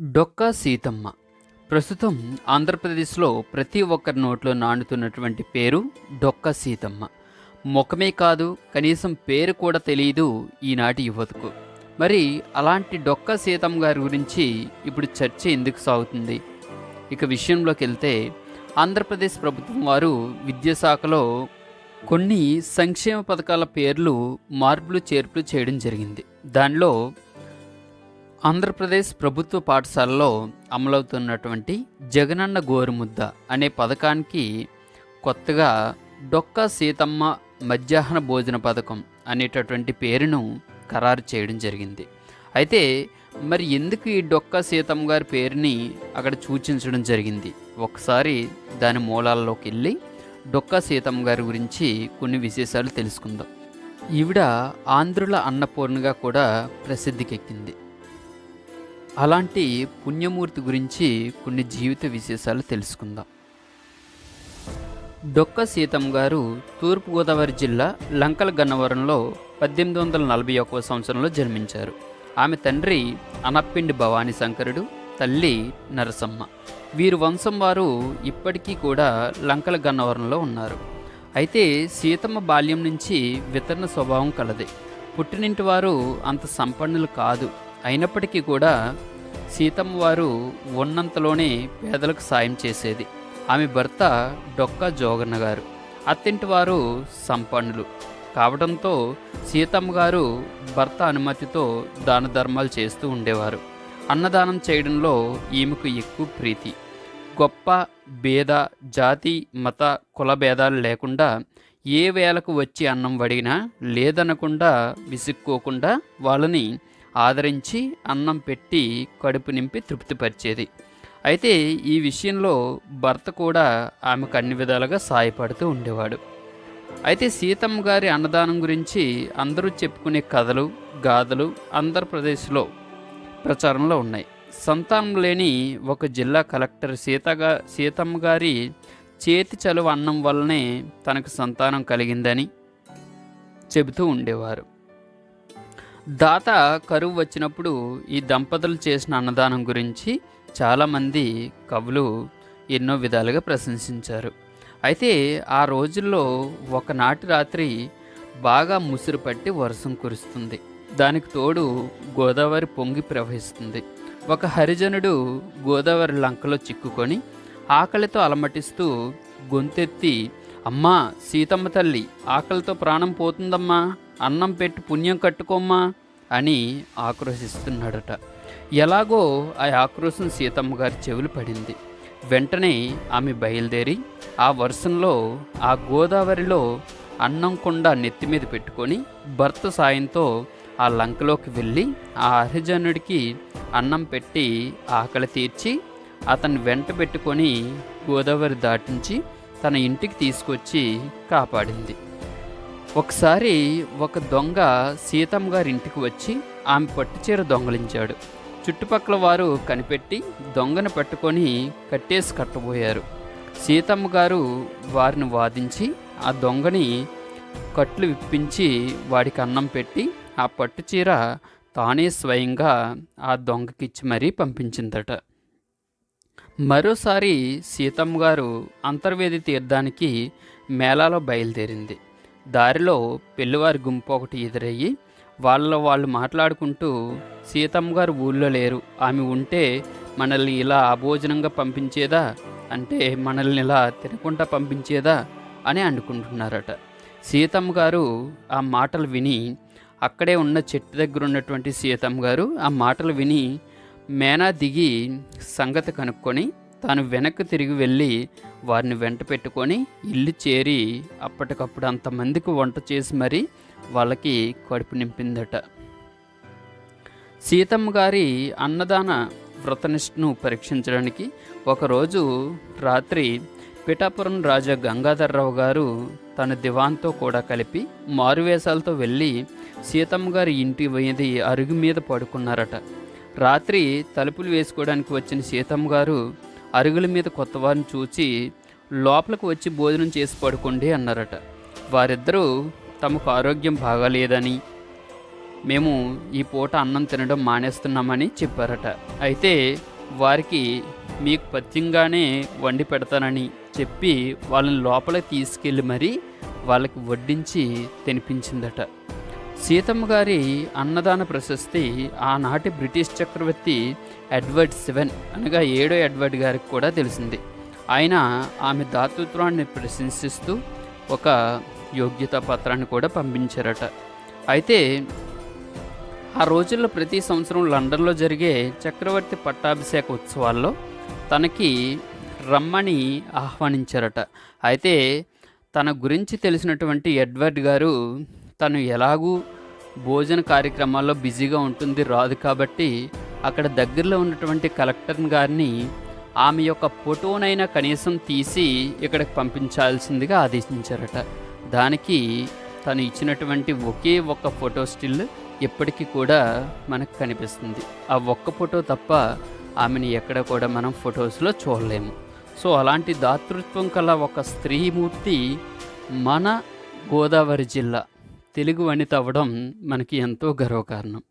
డొక్కా సీతమ్మ. ప్రస్తుతం ఆంధ్రప్రదేశ్లో ప్రతి ఒక్కరి నోట్లో నానుతున్నటువంటి పేరు డొక్కా సీతమ్మ. ముఖమే కాదు కనీసం పేరు కూడా తెలియదు ఈనాటి యువతకు. మరి అలాంటి డొక్కా సీతమ్మ గారి గురించి ఇప్పుడు చర్చ ఎందుకు సాగుతుంది? ఇక విషయంలోకి వెళ్తే ఆంధ్రప్రదేశ్ ప్రభుత్వం వారు విద్యాశాఖలో కొన్ని సంక్షేమ పథకాల పేర్లు మార్పులు చేర్పులు చేయడం జరిగింది. దానిలో ఆంధ్రప్రదేశ్ ప్రభుత్వ పాఠశాలలో అమలవుతున్నటువంటి జగనన్న గోరుముద్ద అనే పథకానికి కొత్తగా డొక్కా సీతమ్మ మధ్యాహ్న భోజన పథకం అనేటటువంటి పేరును ఖరారు చేయడం జరిగింది. అయితే మరి ఎందుకు ఈ డొక్కా సీతమ్మ గారి పేరుని అక్కడ సూచించడం జరిగింది? ఒకసారి దాని మూలాల్లోకి వెళ్ళి డొక్కా సీతమ్మ గారి గురించి కొన్ని విశేషాలు తెలుసుకుందాం. ఈవిడ ఆంధ్రుల అన్నపూర్ణగా కూడా ప్రసిద్ధికెక్కింది. అలాంటి పుణ్యమూర్తి గురించి కొన్ని జీవిత విశేషాలు తెలుసుకుందాం. డొక్క సీతమ్మ గారు తూర్పుగోదావరి జిల్లా లంకల గన్నవరంలో పద్దెనిమిది వందల నలభై ఒకవ సంవత్సరంలో జన్మించారు. ఆమె తండ్రి అనప్పిండి భవానీ శంకరుడు తల్లి నరసమ్మ. వీరు వంశం వారు ఇప్పటికీ కూడా లంకల గన్నవరంలో ఉన్నారు. అయితే సీతమ్మ బాల్యం నుంచి వితరణ స్వభావం కలది. పుట్టినింటి వారు అంత సంపన్నులు కాదు. అయినప్పటికీ కూడా సీతమ్మ వారు ఉన్నంతలోనే పేదలకు సాయం చేసేది. ఆమె భర్త డొక్కా జోగన్న గారు. అత్తింటి వారు సంపన్నులు. కావడంతో సీతమ్మ గారు భర్త అనుమతితో దాన ధర్మాలు చేస్తూ ఉండేవారు. అన్నదానం చేయడంలో ఈమెకు ఎక్కువ ప్రీతి. గొప్ప భేద జాతి మత కుల భేదాలు లేకుండా ఏ వేళకు వచ్చి అన్నం వడిగినా లేదనకుండా విసుక్కోకుండా వాళ్ళని ఆదరించి అన్నం పెట్టి కడుపు నింపి తృప్తిపరిచేది. అయితే ఈ విషయంలో భర్త కూడా ఆమెకు అన్ని విధాలుగా సాయపడుతూ ఉండేవాడు. అయితే సీతమ్మ గారి అన్నదానం గురించి అందరూ చెప్పుకునే కథలు గాథలు ఆంధ్రప్రదేశ్లో ప్రచారంలో ఉన్నాయి. సంతానం లేని ఒక జిల్లా కలెక్టర్ సీతగా సీతమ్మ గారి చేతి చలువ అన్నం వల్లనే తనకు సంతానం కలిగిందని చెబుతూ ఉండేవారు. దాత కరువు వచ్చినప్పుడు ఈ దంపతులు చేసిన అన్నదానం గురించి చాలామంది కవులు ఎన్నో విధాలుగా ప్రశంసించారు. అయితే ఆ రోజుల్లో ఒకనాటి రాత్రి బాగా ముసురు పట్టి వర్షం కురుస్తుంది. దానికి తోడు గోదావరి పొంగి ప్రవహిస్తుంది. ఒక హరిజనుడు గోదావరి లంకలో చిక్కుకొని ఆకలితో అలమటిస్తూ గొంతెత్తి అమ్మా సీతమ్మ తల్లి ఆకలితో ప్రాణం పోతుందమ్మా. అన్నం పెట్టి పుణ్యం కట్టుకోమ్మా అని ఆక్రోశిస్తున్నాడట. ఎలాగో ఆ ఆక్రోశం సీతమ్మ గారి చెవులు పడింది. వెంటనే ఆమె బయలుదేరి ఆ వర్షంలో ఆ గోదావరిలో అన్నం కుండ నెత్తి మీద పెట్టుకొని భర్త సాయంతో ఆ లంకలోకి వెళ్ళి ఆ హరిజనుడికి అన్నం పెట్టి ఆకలి తీర్చి అతను వెంట పెట్టుకొని గోదావరి దాటించి తన ఇంటికి తీసుకొచ్చి కాపాడింది. ఒకసారి ఒక దొంగ సీతమ్మ గారి ఇంటికి వచ్చి ఆమె పట్టుచీర దొంగలించాడు. చుట్టుపక్కల వారు కనిపెట్టి దొంగను పట్టుకొని కట్టేసి కట్టబోయారు. సీతమ్మ గారు వారిని వాదించి ఆ దొంగని కట్లు విప్పించి వాడికి అన్నం పెట్టి ఆ పట్టుచీర తానే స్వయంగా ఆ దొంగకిచ్చి మరీ పంపించిందట. మరోసారి సీతమ్మ గారు అంతర్వేది తీర్థానికి మేళాలో బయలుదేరింది. దారిలో పెళ్ళివారి గుంపు ఒకటి ఎదురయ్యి వాళ్ళ వాళ్ళు మాట్లాడుకుంటూ సీతమ్మ గారు ఊళ్ళో లేరు. ఆమె ఉంటే మనల్ని ఇలా అభోజనంగా పంపించేదా? అంటే మనల్ని ఇలా తినకుండా పంపించేదా? అని అనుకుంటున్నారట. సీతమ్మ గారు ఆ మాటలు విని అక్కడే ఉన్న చెట్టు దగ్గర ఉన్నటువంటి సీతమ్మ గారు ఆ మాటలు విని మేనా దిగి సంగతి కనుక్కొని తాను వెనక్కి తిరిగి వెళ్ళి వారిని వెంట పెట్టుకొని ఇల్లు చేరి అప్పటికప్పుడు అంతమందికి వంట చేసి మరీ వాళ్ళకి కడుపు నింపిందట. సీతమ్మ గారి అన్నదాన వ్రతనిష్ఠను పరీక్షించడానికి ఒకరోజు రాత్రి పిఠాపురం రాజా గంగాధర్రావు గారు తన దివాన్తో కూడా కలిపి మారువేషాలతో వెళ్ళి సీతమ్మ గారి ఇంటి వేది అరుగు మీద పడుకున్నారట. రాత్రి తలుపులు వేసుకోవడానికి వచ్చిన సీతమ్మ గారు అరుగుల మీద కొత్త వారిని చూచి లోపలికి వచ్చి భోజనం చేసి పడుకోండి అన్నారట. వారిద్దరూ తమకు ఆరోగ్యం బాగాలేదని మేము ఈ పూట అన్నం తినడం మానేస్తున్నామని చెప్పారట. అయితే వారికి మీకు పథ్యంగానే వండి పెడతానని చెప్పి వాళ్ళని లోపలికి తీసుకెళ్ళి మరీ వాళ్ళకి వడ్డించి తినిపించిందట. సీతమ్మ గారి అన్నదాన ప్రశస్తి ఆనాటి బ్రిటిష్ చక్రవర్తి ఎడ్వర్డ్ సెవెన్ అనగా ఏడో ఎడ్వర్డ్ గారికి కూడా తెలిసింది. ఆయన ఆమె దాతృత్వాన్ని ప్రశంసిస్తూ ఒక యోగ్యతా పత్రాన్ని కూడా పంపించారట. అయితే ఆ రోజుల్లో ప్రతి సంవత్సరం లండన్లో జరిగే చక్రవర్తి పట్టాభిషేక ఉత్సవాల్లో తనకి రమ్మని ఆహ్వానించారట. అయితే తన గురించి తెలిసినటువంటి ఎడ్వర్డ్ గారు తను ఎలాగూ భోజన కార్యక్రమాల్లో బిజీగా ఉంటుంది రాదు కాబట్టి అక్కడ దగ్గరలో ఉన్నటువంటి కలెక్టర్ గారిని ఆమె యొక్క ఫోటోనైనా కనీసం తీసి ఇక్కడికి పంపించాల్సిందిగా ఆదేశించారట. దానికి తను ఇచ్చినటువంటి ఒకే ఒక్క ఫోటో స్టిల్ ఇప్పటికీ కూడా మనకు కనిపిస్తుంది. ఆ ఒక్క ఫోటో తప్ప ఆమెని ఎక్కడ కూడా మనం ఫొటోస్లో చూడలేము. సో అలాంటి దాతృత్వం కల ఒక స్త్రీమూర్తి మన గోదావరి జిల్లా తెలుగు వనిత అవ్వడం మనకి ఎంతో గర్వకారణం.